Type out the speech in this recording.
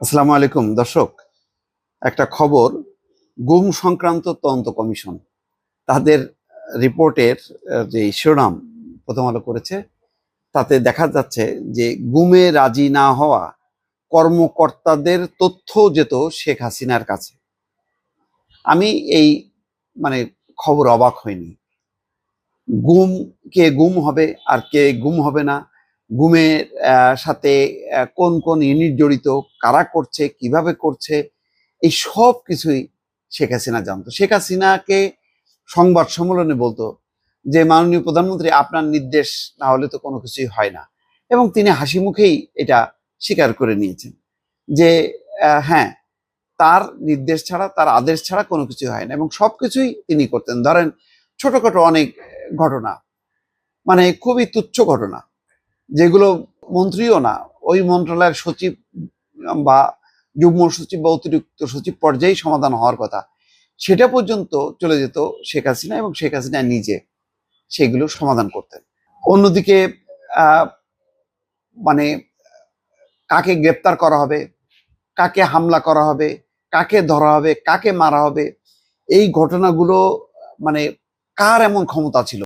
আসসালামু আলাইকুম, দর্শক। একটা খবর, গুম সংক্রান্ত তদন্ত কমিশন। তাদের রিপোর্টের যে শিরোনাম প্রথম আলো করেছে, তাতে দেখা যাচ্ছে যে গুমে রাজি না হওয়া কর্মকর্তাদের তথ্য যেত শেখ হাসিনার কাছে। আমি এই মানে খবর অবাক হইনি। গুম, কে গুম হবে আর কে গুম হবে না গুমের সাথে কোন কোন ইউনিট জড়িত, কারা করছে, কীভাবে করছে, এই সব কিছুই শেখ হাসিনা জানতো। শেখ হাসিনাকে সংবাদ সম্মেলনে বলতো যে, মাননীয় প্রধানমন্ত্রী, আপনার নির্দেশ না হলে তো কোনো কিছুই হয় না। এবং তিনি হাসি মুখেই এটা স্বীকার করে নিয়েছেন যে হ্যাঁ তার নির্দেশ ছাড়া, তার আদেশ ছাড়া কোনো কিছু হয় না এবং সব কিছুই তিনি করতেন। ধরেন, ছোটখাটো অনেক ঘটনা মানে খুবই তুচ্ছ ঘটনা যেগুলো মন্ত্রীও না, ওই মন্ত্রণালয়ের সচিব বা যুগ্ম সচিব বা অতিরিক্ত সচিব পর্যায়ে সমাধান হওয়ার কথা। সেটা পর্যন্ত চলে যেত শেখ হাসিনা এবং শেখ হাসিনা নিজে সেগুলো সমাধান করতেন। অন্যদিকে মানে কাকে গ্রেপ্তার করা হবে, কাকে হামলা করা হবে, কাকে ধরা হবে, কাকে মারা হবে, এই ঘটনাগুলো মানে কার এমন ক্ষমতা ছিল?